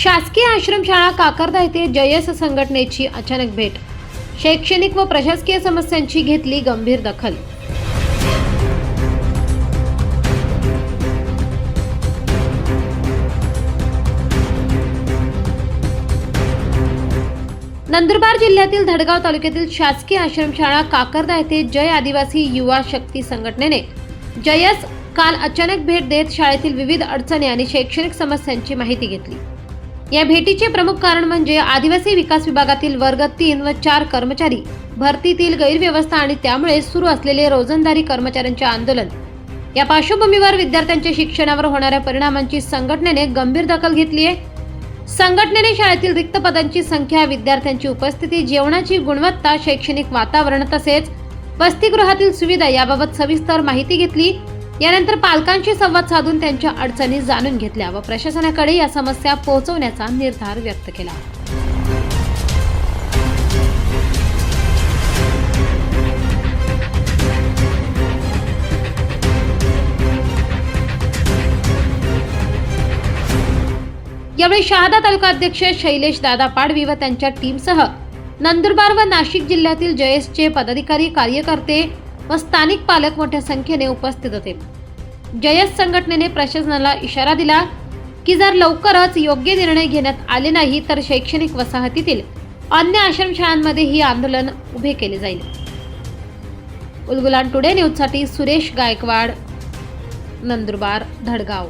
शासकीय आश्रमशाळा काकरदा येथे जयस संघटनेची अचानक भेट. शैक्षणिक व प्रशासकीय समस्यांची घेतली गंभीर दखल. नंदुरबार जिल्ह्यातील धडगाव तालुक्यातील शासकीय आश्रमशाळा काकरदा येथे जय आदिवासी युवा शक्ती संघटनेने जयस काल अचानक भेट देत शाळेतील विविध अडचणी आणि शैक्षणिक समस्यांची माहिती घेतली. या भेटीचे प्रमुख कारण म्हणजे आदिवासी विकास विभागातील वर्ग तीन व चार कर्मचारी भरतीतील गैरव्यवस्था आणि त्यामुळे सुरू असलेले रोजंदारी कर्मचाऱ्यांचे आंदोलन. या पार्श्वभूमीवर विद्यार्थ्यांच्या शिक्षणावर होणाऱ्या परिणामांची संघटनेने गंभीर दखल घेतली आहे. संघटनेने शाळेतील रिक्त पदांची संख्या विद्यार्थ्यांची उपस्थिती जेवणाची गुणवत्ता शैक्षणिक वातावरण तसेच वसतिगृहातील सुविधा याबाबत सविस्तर माहिती घेतली. यानंतर पालकांशी संवाद साधून त्यांच्या अडचणी जाणून घेतल्या व प्रशासनाकडे या समस्या पोहोचवण्याचा निर्धार व्यक्त केला. यावेळी शहादा तालुका अध्यक्ष शैलेश दादा पाडवी व त्यांच्या टीमसह नंदुरबार व नाशिक जिल्ह्यातील जयसचे पदाधिकारी कार्यकर्ते व स्थानिक पालक मोठ्या संख्येने उपस्थित होते. जयस संघटनेने प्रशासनाला इशारा दिला की जर लवकरच योग्य निर्णय घेण्यात आले नाही तर शैक्षणिक वसाहतीतील अन्य आश्रमशाळांमध्ये ही आंदोलन उभे केले जाईल. उलगुलान टुडे न्यूजसाठी सुरेश गायकवाड नंदुरबार धडगाव.